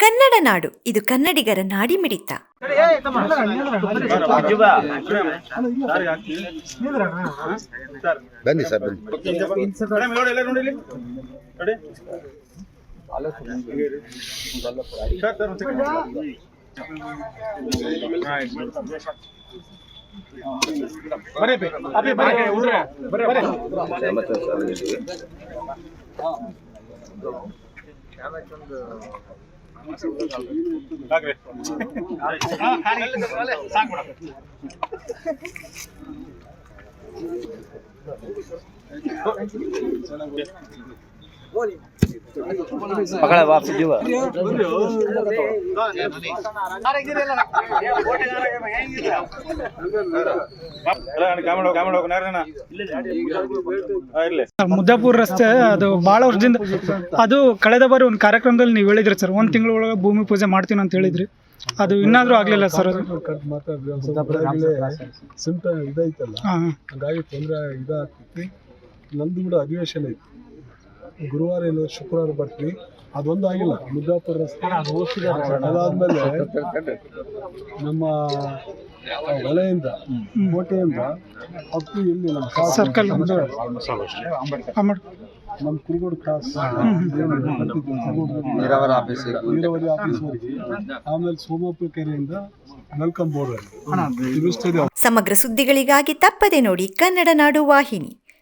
ಕನ್ನಡ ನಾಡು. ಇದು ಕನ್ನಡಿಗರ ನಾಡಿಮಿಡಿತ. ಬನ್ನಿ ಸರ್ ಬನ್ನಿ. ಸಾಕು ಎಂಬತ್ತು ವಾಪಸ್ ಜೀವ ಮುದ್ದಾಪುರ ರಸ್ತೆ ಅದು ಬಹಳ ವರ್ಷದಿಂದ ಅದು ಕಳೆದ ಬಾರಿ ಒಂದು ಕಾರ್ಯಕ್ರಮದಲ್ಲಿ ನೀವು ಹೇಳಿದ್ರಿ ಸರ್. ಒಂದು ತಿಂಗಳ ಒಳಗೆ ಭೂಮಿ ಪೂಜೆ ಮಾಡ್ತೀನಿ ಅಂತ ಹೇಳಿದ್ರಿ. ಅದು ಇನ್ನಾದ್ರೂ ಆಗಲಿಲ್ಲ ಸರ್ ಸಿಂಪ್ಟಮ್ ಇದೈತಲ್ಲ ಹಂಗಾಗಿ ತೊಂದರೆ ಇದಾಗ್ತೈತಿ. ನಂದು ಕೂಡ ಅಧಿವೇಶನ ಐತಿ. ಗುರುವಾರ ಇಲ್ಲ ಶುಕ್ರವಾರ ಬರ್ತೀವಿ. ಅದೊಂದು ಆಗಿಲ್ಲ. ಮುದ್ದಾಪುರ ರಸ್ತೆ ಅದಾದ್ಮೇಲೆ ನಮ್ಮ ಹೊಳೆಯಿಂದ ಕೋಟೆಯಿಂದ ಅಪ್ಪು ಇಲ್ಲಿ ನಮ್ಮ ಸರ್ಕಲ್ ನಮ್ಮ ಕುರುಗೋಡು ಕ್ರಾಸ್ ನೀರಾವರಿ ಆಫೀಸ್ ನೀರಾವರಿ ಆಫೀಸ್ವರೆಗೆ ಆಮೇಲೆ ಸೋಮಾಪುರ ಕೆರೆಯಿಂದ ವೆಲ್ಕಮ್ ಬೋರ್ಡ್ ಸಮಗ್ರ ಸುದ್ದಿಗಳಿಗಾಗಿ ತಪ್ಪದೆ ನೋಡಿ ಕನ್ನಡ ನಾಡು ವಾಹಿನಿ.